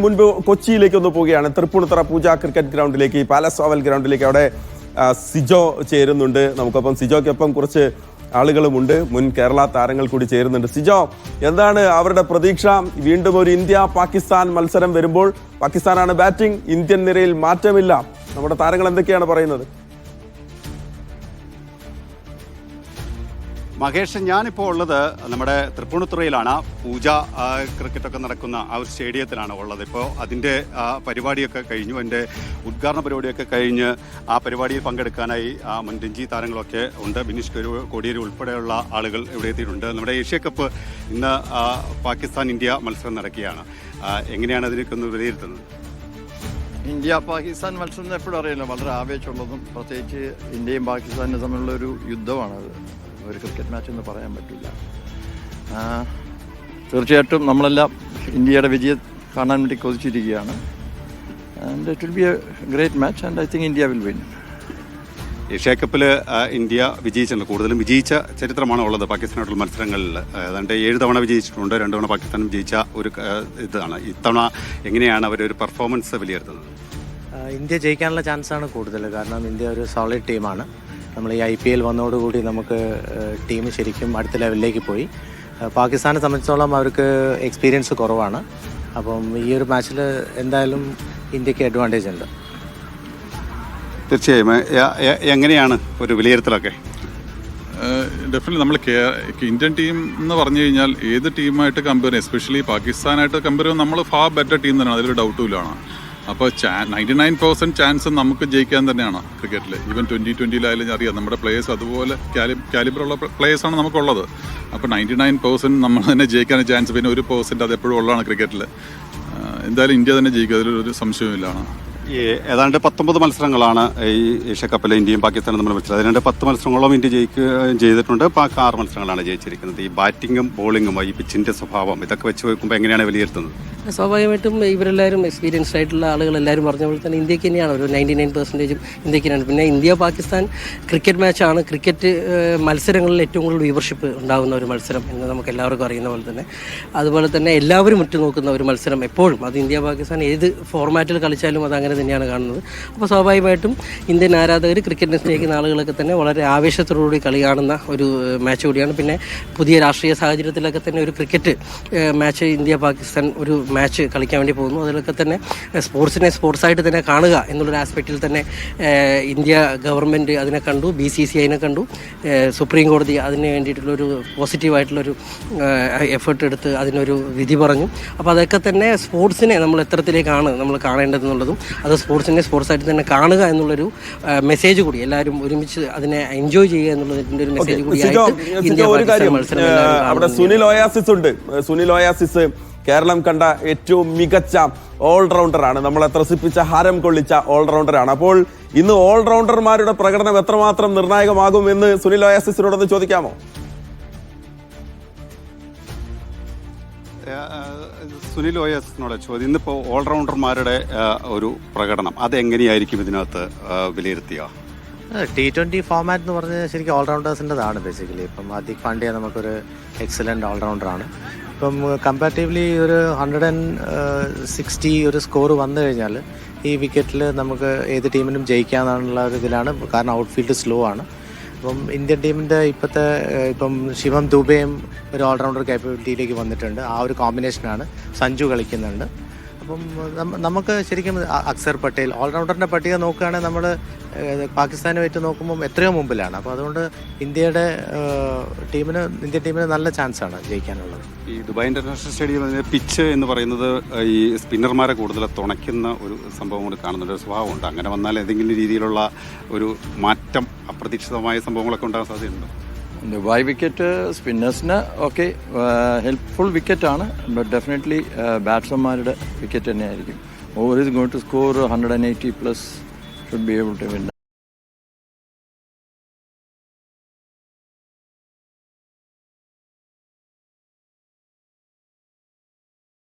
മുൻപ് കൊച്ചിയിലേക്ക് ഒന്ന് പോവുകയാണ്. തൃപ്പൂണിത്തറ പൂജ ക്രിക്കറ്റ് ഗ്രൗണ്ടിലേക്ക് പാലസ് ഓവൽ ഗ്രൗണ്ടിലേക്ക് അവിടെ സിജോ ചേരുന്നുണ്ട്. നമുക്കൊപ്പം സിജോയ്ക്കൊപ്പം കുറച്ച് ആളുകളുമുണ്ട്. മുൻ കേരള താരങ്ങൾ കൂടി ചേരുന്നുണ്ട്. സിജോ എന്താണ് അവരുടെ പ്രതീക്ഷ? വീണ്ടും ഒരു ഇന്ത്യ പാകിസ്ഥാൻ മത്സരം വരുമ്പോൾ പാകിസ്ഥാനാണ് ബാറ്റിംഗ്. ഇന്ത്യൻ നിരയിൽ മാറ്റമില്ല. നമ്മുടെ താരങ്ങൾ എന്തൊക്കെയാണ് പറയുന്നത്? മഹേഷ് ഞാനിപ്പോൾ ഉള്ളത് നമ്മുടെ തൃപ്പൂണിത്തുറയിലാണ്. പൂജ ക്രിക്കറ്റൊക്കെ നടക്കുന്ന ആ ഒരു സ്റ്റേഡിയത്തിലാണ് ഉള്ളത്. ഇപ്പോൾ അതിന്റെ പരിപാടിയൊക്കെ കഴിഞ്ഞു. എന്റെ ഉദ്ഘാടന പരിപാടിയൊക്കെ കഴിഞ്ഞ് ആ പരിപാടിയിൽ പങ്കെടുക്കാനായി ആ, മുൻ രഞ്ജി താരങ്ങളൊക്കെ ഉണ്ട്. ബിനീഷ് കോടിയേരി ഉൾപ്പെടെയുള്ള ആളുകൾ ഇവിടെ എത്തിയിട്ടുണ്ട്. നമ്മുടെ ഏഷ്യ കപ്പ് ഇന്ന് പാകിസ്ഥാൻ ഇന്ത്യ മത്സരം നടക്കുകയാണ്. എങ്ങനെയാണ് അതിനൊക്കെ ഒന്ന് വിലയിരുത്തുന്നത്? ഇന്ത്യ പാകിസ്ഥാൻ മത്സരം എപ്പോഴും അറിയില്ല വളരെ ആവേശമുള്ളതും പ്രത്യേകിച്ച് ഇന്ത്യയും പാകിസ്ഥാനും തമ്മിലുള്ള ഒരു യുദ്ധമാണത്. ഒരു ക്രിക്കറ്റ് മാച്ച് എന്ന് പറയാൻ പറ്റില്ല. ആ, തീർച്ചയായിട്ടും നമ്മളെല്ലാം ഇന്ത്യയുടെ വിജയം കാണാൻ വേണ്ടി കൊതിച്ചിരിക്കുകയാണ്. And it will be a great match and I think India will win Asia കപ്പിൽ ഇന്ത്യ വിജയിച്ചിട്ടുണ്ട് കൂടുതലും വിജയിച്ച ചരിത്രമാണ് ഉള്ളത്. പാകിസ്ഥാനായിട്ടുള്ള മത്സരങ്ങളിൽ ഏതാണ്ട് ഏഴ് തവണ വിജയിച്ചിട്ടുണ്ട് രണ്ട് തവണ പാകിസ്ഥാനും വിജയിച്ച ഒരു ഇതാണ്. ഇത്തവണ എങ്ങനെയാണ് അവർ ഒരു പെർഫോമൻസ് വിലയിരുത്തുന്നത്? ഇന്ത്യ ജയിക്കാനുള്ള ചാൻസാണ് കൂടുതൽ. കാരണം ഇന്ത്യ ഒരു സോളിഡ് ടീമാണ് നമ്മൾ ഈ ഐ പി എൽ വന്നതോടുകൂടി നമുക്ക് ടീം ശരിക്കും അടുത്ത ലെവലിലേക്ക് പോയി. പാകിസ്ഥാനെ സംബന്ധിച്ചോളം അവർക്ക് എക്സ്പീരിയൻസ് കുറവാണ്. അപ്പം ഈ ഒരു മാച്ചിൽ എന്തായാലും ഇന്ത്യയ്ക്ക് അഡ്വാന്റേജ് ഉണ്ട്. തീർച്ചയായും. എങ്ങനെയാണ് ഒരു വിലയിരുത്തലൊക്കെ? ഡെഫിനറ്റ്ലി നമ്മൾ ഇന്ത്യൻ ടീം എന്ന് പറഞ്ഞു കഴിഞ്ഞാൽ ഏത് ടീമായിട്ട് കമ്പയർ എസ്പെഷ്യലി പാകിസ്ഥാനായിട്ട് കമ്പയർ ചെയ്യുമ്പോൾ നമ്മൾ ഫാ ബെറ്റർ ടീം തന്നെയാണ്. അതിലൊരു ഡൗട്ടും അപ്പോൾ നയന്റി നയൻ പെർസെന്റ് ചാൻസ് നമുക്ക് ജയിക്കാൻ തന്നെയാണ് ക്രിക്കറ്റിൽ ഈവൻ ട്വന്റി ട്വന്റിയിലായാലും അറിയാം നമ്മുടെ പ്ലേയേഴ്സ് അതുപോലെ കാലി കാലിബറുള്ള പ്ലേയേഴ്സാണ് നമുക്കുള്ളത്. അപ്പോൾ നയന്റി നയൻ പെർസെന്റ് നമ്മൾ തന്നെ ജയിക്കാൻ ചാൻസ് പിന്നെ ഒരു പെർസെന്റ് അത് എപ്പോഴും ഉള്ളതാണ് ക്രിക്കറ്റിൽ എന്തായാലും ഇന്ത്യ തന്നെ ജയിക്കുക അതിലൊരു സംശയവുമില്ലാണ് ഈ ഏതാണ്ട് പത്തൊമ്പത് മത്സരങ്ങളാണ് ഈ ഏഷ്യ കപ്പിലെ ഇന്ത്യയും പാകിസ്ഥാനും തമ്മിൽ മത്സരം അതിനുണ്ട് പത്ത് മത്സരങ്ങളോളം ഇന്ത്യ ജയിക്കുകയും ചെയ്തിട്ടുണ്ട്. പാക് ആറ് മത്സരങ്ങളാണ് ജയിച്ചിരിക്കുന്നത്. ഈ ബാറ്റിങ്ങും ബോളിങ്ങും ഈ പിച്ചിന്റെ സ്വഭാവം ഇതൊക്കെ വെച്ച് നോക്കുമ്പോൾ എങ്ങനെയാണ് വിലയിരുത്തുന്നത്? സ്വാഭാവികമായിട്ടും ഇവരെല്ലാവരും എക്സ്പീരിയൻസ്ഡ് ആയിട്ടുള്ള ആളുകൾ എല്ലാവരും പറഞ്ഞ പോലെ തന്നെ ഇന്ത്യയ്ക്ക് തന്നെയാണ് ഒരു നയന്റി നയൻ പെർസെന്റേജും ഇന്ത്യക്കാണ് പിന്നെ ഇന്ത്യ പാകിസ്ഥാൻ ക്രിക്കറ്റ് മാച്ചാണ് ക്രിക്കറ്റ് മത്സരങ്ങളിൽ ഏറ്റവും കൂടുതൽ വ്യൂവർഷിപ്പ് ഉണ്ടാകുന്ന ഒരു മത്സരം എന്ന് നമുക്ക് എല്ലാവർക്കും അറിയുന്ന പോലെ തന്നെ. അതുപോലെ തന്നെ എല്ലാവരും ഉറ്റുനോക്കുന്ന ഒരു മത്സരം എപ്പോഴും അത് ഇന്ത്യ പാകിസ്ഥാൻ ഏത് ഫോർമാറ്റിൽ കളിച്ചാലും അത് അങ്ങനെ തന്നെയാണ് കാണുന്നത്. അപ്പോൾ സ്വാഭാവികമായിട്ടും ഇന്ത്യൻ ആരാധകർ ക്രിക്കറ്റിനെ സ്നേഹിക്കുന്ന ആളുകളൊക്കെ തന്നെ വളരെ ആവേശത്തോടുകൂടി കളി കാണുന്ന ഒരു മാച്ച് കൂടിയാണ്. പിന്നെ പുതിയ രാഷ്ട്രീയ സാഹചര്യത്തിലൊക്കെ തന്നെ ഒരു ക്രിക്കറ്റ് മാച്ച് ഇന്ത്യ പാകിസ്ഥാൻ ഒരു മാച്ച് കളിക്കാൻ വേണ്ടി പോകുന്നു. അതിലൊക്കെ തന്നെ സ്പോർട്സിനെ സ്പോർട്സായിട്ട് തന്നെ കാണുക എന്നുള്ളൊരു ആസ്പെക്റ്റിൽ തന്നെ ഇന്ത്യ ഗവൺമെന്റ് അതിനെ കണ്ടു ബി സി സി അതിനെ കണ്ടു. സുപ്രീം കോടതി അതിന് വേണ്ടിയിട്ടുള്ളൊരു പോസിറ്റീവായിട്ടുള്ളൊരു എഫേർട്ട് എടുത്ത് അതിനൊരു വിധി പറഞ്ഞു. അപ്പോൾ അതൊക്കെ തന്നെ സ്പോർട്സിനെ നമ്മൾ എത്രത്തിലേക്കാണ് നമ്മൾ കാണേണ്ടതെന്നുള്ളതും അത് സ്പോർട്സിനെ സ്പോർട്സായിട്ട് തന്നെ കാണുക എന്നുള്ളൊരു മെസ്സേജ് കൂടി. എല്ലാവരും ഒരുമിച്ച് അതിനെ എൻജോയ് ചെയ്യുക എന്നുള്ളതിന്റെ ഒരു മെസ്സേജ് കൂടി അവിടെ സുനിൽ ഓയാസിസ് ഉണ്ട്. സുനിൽ ഒയാസിസ് കേരളം കണ്ട ഏറ്റവും മികച്ച ഓൾറൗണ്ടറാണ്. നമ്മളെ ത്രസിപ്പിച്ച ഹാരം കൊള്ളിച്ച ഓൾറൗണ്ടറാണ്. അപ്പോൾ ഇന്ന് ഓൾറൗണ്ടർമാരുടെ പ്രകടനം എത്രമാത്രം നിർണായകമാകും എന്ന് സുനിൽ ഒയാസിസിനോടൊന്ന് ചോദിക്കാമോ? സുനിൽ ഓയസിനോട് ചോദ്യം. ഇന്നിപ്പോൾ ഓൾറൗണ്ടർമാരുടെ ഒരു പ്രകടനം. അത് എങ്ങനെയായിരിക്കും ഇതിനകത്ത് വിലയിരുത്തിയ? വിലയിരുത്തുക ടി ട്വന്റി ഫോമാറ്റ് എന്ന് പറഞ്ഞാൽ ശരിക്കും ഓൾറൗണ്ടേഴ്സിന്റെതാണ് ബേസിക്കലി ഇപ്പം ഹാർദിക് പാണ്ഡ്യ നമുക്കൊരു എക്സലന്റ് ഓൾറൗണ്ടറാണ്. ഇപ്പം കമ്പാരിറ്റീവ്ലി ഒരു ഹൺഡ്രഡ് ആൻഡ് സിക്സ്റ്റി ഒരു സ്കോർ വന്നു കഴിഞ്ഞാൽ ഈ വിക്കറ്റിൽ നമുക്ക് ഏത് ടീമിനും ജയിക്കാമെന്നുള്ള ഒരു ഇതിലാണ്. കാരണം ഔട്ട്ഫീൽഡ് സ്ലോ ആണ്. അപ്പം ഇന്ത്യൻ ടീമിന്റെ ഇപ്പോഴത്തെ ഇപ്പം ശിവം ദുബെയും ഒരു ഓൾറൗണ്ടർ കാപ്പബിലിറ്റിയിലേക്ക് വന്നിട്ടുണ്ട്. ആ ഒരു കോമ്പിനേഷനാണ് സഞ്ജു കളിക്കുന്നുണ്ട്. അപ്പം നമുക്ക് ശരിക്കും അക്സർ പട്ടേൽ ഓൾറൗണ്ടറിന്റെ പട്ടിക നോക്കുകയാണെങ്കിൽ നമ്മൾ പാകിസ്ഥാനുമായിട്ട് നോക്കുമ്പം എത്രയോ മുമ്പിലാണ്. അപ്പോൾ അതുകൊണ്ട് ഇന്ത്യയുടെ ടീമിന് ഇന്ത്യൻ ടീമിന് നല്ല ചാൻസാണ് ജയിക്കാനുള്ളത്. ഈ ദുബായ് ഇന്റർനാഷണൽ സ്റ്റേഡിയം പിച്ച് എന്ന് പറയുന്നത് ഈ സ്പിന്നർമാരെ കൂടുതൽ തുണയ്ക്കുന്ന ഒരു സംഭവം കൂടി കാണുന്നുണ്ട്. ഒരു സ്വഭാവമുണ്ട്. അങ്ങനെ വന്നാൽ ഏതെങ്കിലും രീതിയിലുള്ള ഒരു മാറ്റം അപ്രതീക്ഷിതമായ സംഭവങ്ങളൊക്കെ ഉണ്ടാകാൻ സാധ്യതയുണ്ടോ? ദുബായ് വിക്കറ്റ് സ്പിന്നേഴ്സിന് ഓക്കെ ഹെൽപ്ഫുൾ വിക്കറ്റാണ് ബട്ട് ഡെഫിനറ്റ്ലി ബാറ്റ്സ്മാൻമാരുടെ വിക്കറ്റ് തന്നെയായിരിക്കും. Over is going to score hundred and eighty plus should be able to win